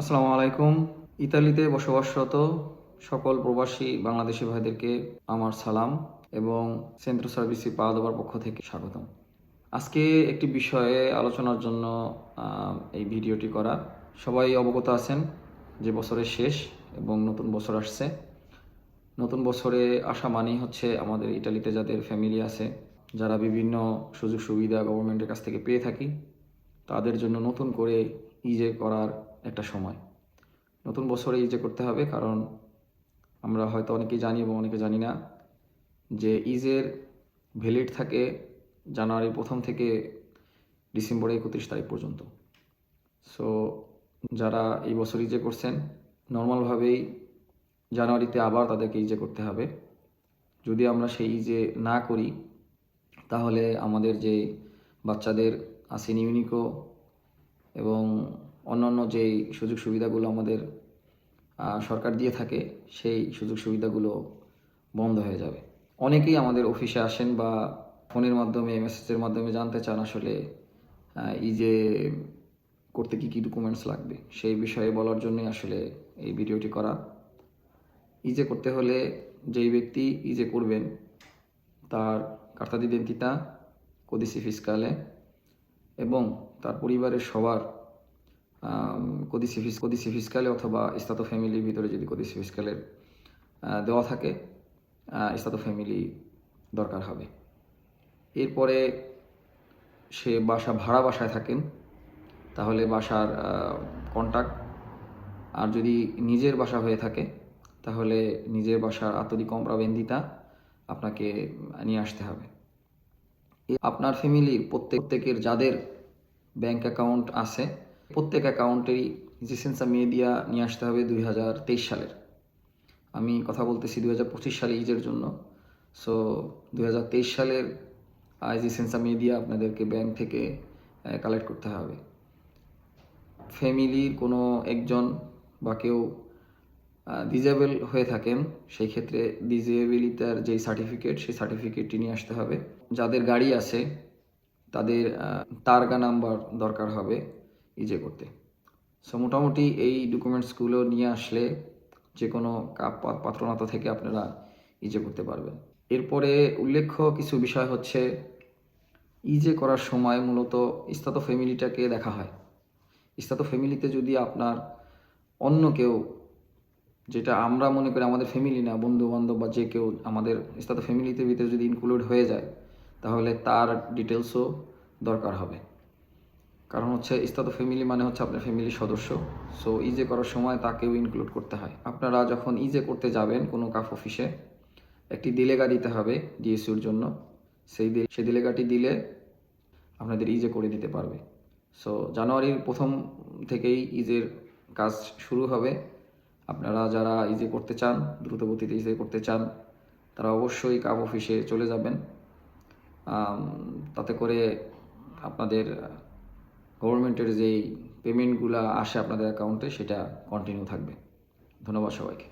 আসসালামু আলাইকুম। ইতালিতে বসবাসরত সকল প্রবাসী বাংলাদেশি ভাইদেরকে আমার সালাম এবং সেন্ট্রো সার্ভিসি পাওয়া দেওয়ার পক্ষ থেকে স্বাগতম। আজকে একটি বিষয়ে আলোচনার জন্য এই ভিডিওটি করা। সবাই অবগত আছেন যে বছরের শেষ এবং নতুন বছর আসছে। নতুন বছরে আসা মানেই হচ্ছে আমাদের ইটালিতে যাদের ফ্যামিলি আছে, যারা বিভিন্ন সুযোগ সুবিধা গভর্নমেন্টের কাছ থেকে পেয়ে থাকি, তাদের জন্য নতুন করে ইজে করার একটা সময়। নতুন বছরে ইজে করতে হবে কারণ আমরা হয়তো অনেকেই জানি এবং অনেকে জানি না যে ইজের ভ্যালিড থাকে জানুয়ারির প্রথম থেকে ডিসেম্বরের একত্রিশ তারিখ পর্যন্ত। সো যারা এই বছর ইজে করছেন, নর্মালভাবেই জানুয়ারিতে আবার তাদেরকে ইজে করতে হবে। যদি আমরা সেই ইজে না করি, তাহলে আমাদের যে বাচ্চাদের আসেন ইউনিকো এবং অন্যান্য যেই সুযোগ সুবিধাগুলো আমাদের সরকার দিয়ে থাকে, সেই সুযোগ সুবিধাগুলো বন্ধ হয়ে যাবে। অনেকেই আমাদের অফিসে আসেন বা ফোনের মাধ্যমে, মেসেজের মাধ্যমে জানতে চান আসলে এই যে করতে কি কি ডকুমেন্টস লাগবে। সেই বিষয়ে বলার জন্যই আসলে এই ভিডিওটি করা। ইজে করতে হলে যেই ব্যক্তি ইজে করবেন, তার কার্তা দি identità কদিসি ফিসকালে এবং তার পরিবারের সবার কদিসি ফিস কদিসি ফিসকালে অথবা ইস্তাতো ফ্যামিলির ভিতরে যদি কদিসি ফিসকালের দেওয়া থাকে ইস্তাতো ফ্যামিলি দরকার হবে। এরপরে সে বাসা ভাড়া বাসায় থাকেন, তাহলে বাসার কন্ট্যাক্ট আর যদি নিজের বাসা হয়ে থাকে, তাহলে নিজের বাসার আতরি কমরা বেন্দিতা আপনাকে নিয়ে আসতে হবে। আপনার ফ্যামিলির প্রত্যেক, প্রত্যেকের যাদের ব্যাংক অ্যাকাউন্ট আছে প্রত্যেক অ্যাকাউন্টেরই জিসেন্সা মেডিয়া নিয়ে আসতে হবে দুই হাজার তেইশ সালের। আমি কথা বলতেছি দুই হাজার পঁচিশ সালে ইজের জন্য। সো দুই হাজার তেইশ সালের জিসেন্সা মেডিয়া আপনাদেরকে ব্যাংক থেকে কালেক্ট করতে হবে। ফ্যামিলির কোনো একজন বা কেউ ডিজেবল হয়ে থাকেন, সেই ক্ষেত্রে ডিজেবিলিটার যেই সার্টিফিকেট সেই সার্টিফিকেটটি নিয়ে আসতে হবে। যাদের গাড়ি আছে, তাদের তারগা নাম্বার দরকার হবে। ইজে করতে। সো মোটামুটি এই ডকুমেন্টসগুলো নিয়ে আসলে যে কোনো পাত্রনাতা থেকে আপনারা ইজে করতে পারবেন। এরপরে উল্লেখ্য কিছু বিষয় হচ্ছে ইজে করার সময় মূলত ইস্তাত ফ্যামিলিটাকে দেখা হয়। ইস্তাতো ফ্যামিলিতে যদি আপনার অন্য কেউ, যেটা আমরা মনে করি আমাদের ফ্যামিলি না বন্ধু বান্ধব বা যে কেউ আমাদের ইস্তাত ফ্যামিলিতে ভিতরে যদি ইনক্লুড হয়ে যায়, তাহলে তার ডিটেলসও দরকার হবে। কারণ হচ্ছে ইস্তাতো ফ্যামিলি মানে হচ্ছে আপনার ফ্যামিলির সদস্য। সো ইজে করার সময় তাকেও ইনক্লুড করতে হয়। আপনারা যখন ইজে করতে যাবেন কোনো কাফ অফিসে, একটি দিলেগা দিতে হবে ডিএসইউর জন্য। সেই সেই দিলেগাটি দিলে আপনাদের ইজে করে দিতে পারবে। সো জানুয়ারির প্রথম থেকেই ইজের কাজ শুরু হবে। আপনারা যারা ইজে করতে চান, দ্রুতগতিতে ইজে করতে চান, তারা অবশ্যই কাপ অফিসে চলে যাবেন। তাতে করে আপনাদের গভর্নমেন্টের যেই পেমেন্টগুলো আসে আপনাদের অ্যাকাউন্টে সেটা কন্টিনিউ থাকবে। ধন্যবাদ সবাইকে।